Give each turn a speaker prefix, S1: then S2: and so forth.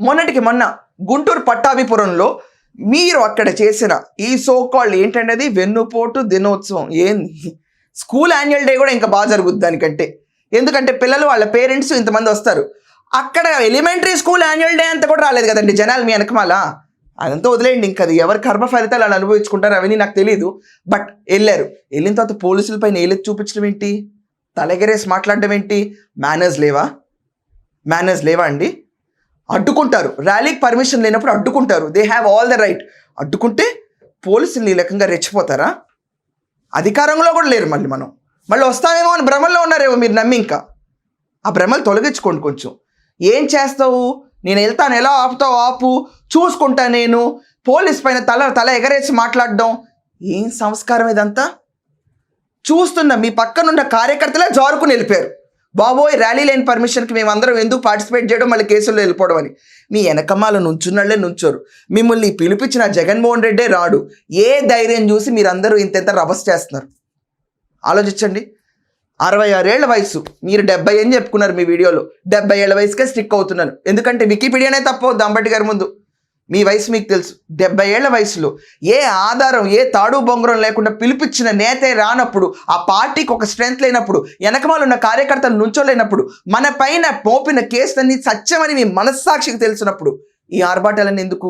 S1: మొన్నటికి మొన్న గుంటూరు పట్టాభిపురంలో మీరు అక్కడ చేసిన ఈ సో కాల్డ్ ఏంటంటే వెన్నుపోటు దినోత్సవం. ఏంది స్కూల్ యాన్యువల్ డే కూడా ఇంకా బాగా జరుగుద్ది దానికంటే. ఎందుకంటే పిల్లలు వాళ్ళ పేరెంట్స్ ఇంతమంది వస్తారు. అక్కడ ఎలిమెంటరీ స్కూల్ యాన్యువల్ డే అంతా కూడా రాలేదు కదండి జనాలు మీ వెనకమాల. అదంతా వదిలేయండి ఇంకా అది ఎవరి కర్మ ఫలితాలు అని అనుభవించుకుంటారు అవన్నీ నాకు తెలియదు బట్ వెళ్ళారు. వెళ్ళిన తర్వాత పోలీసుల పైన ఏలెత్తి చూపించడం ఏంటి? తలెగరేసి మాట్లాడడం ఏంటి? మేనర్స్ లేవా? మేనర్స్ లేవా అండి? అడ్డుకుంటారు. ర్యాలీకి పర్మిషన్ లేనప్పుడు అడ్డుకుంటారు. They have all the right అడ్డుకుంటే పోలీసులు ఈ రకంగా రెచ్చిపోతారా? అధికారంలో కూడా లేరు మళ్ళీ మనం. మళ్ళీ వస్తామేమో అని భ్రమల్లో ఉన్నారేమో మీరు నమ్మి ఇంకా. ఆ భ్రమలు తొలగించుకోండి కొంచెం. ఏం చేస్తావు? నేను వెళ్తాను. ఎలా ఆపుతావు? ఆపు. చూసుకుంటా నేను. పోలీస్ పైన తల తల ఎగరేసి మాట్లాడడం. ఏం సంస్కారం ఇదంతా? చూస్తున్న మీ పక్కనున్న కార్యకర్తలే జారుకుని వెళ్ళిపోయారు. బాబోయ్ ర్యాలీ లేని పర్మిషన్కి మేమందరం ఎందుకు పార్టిసిపేట్ చేయడం? మళ్ళీ కేసుల్లో వెళ్ళిపోవడం అని. మీ వెనకమాల నుంచున్నళ్ళే నుంచోరు. మిమ్మల్ని పిలిపించిన జగన్మోహన్ రెడ్డే రాడు. ఏ ధైర్యం చూసి మీరందరూ ఇంతెంత రభస్ చేస్తున్నారు? ఆలోచించండి. అరవై ఆరేళ్ళ వయసు మీరు డెబ్బై అని చెప్పుకున్నారు మీ వీడియోలో? డెబ్బై ఏళ్ళ వయసుకే స్టిక్ అవుతున్నాను. ఎందుకంటే వికీపీడియానే తప్పవు అంబటి గారి ముందు. మీ వయసు మీకు తెలుసు. డెబ్బై ఏళ్ళ వయసులో ఏ ఆధారం ఏ తాడు బొంగరం లేకుండా పిలిపించిన నేతే రానప్పుడు ఆ పార్టీకి ఒక స్ట్రెంగ్త్ లేనప్పుడు వెనకమాలు ఉన్న కార్యకర్తలు నుంచోలేనప్పుడు మన పైన మోపిన కేసులన్నీ సత్యమని మీ మనస్సాక్షికి తెలిసినప్పుడు ఈ ఆర్భాటాలన్నీ ఎందుకు?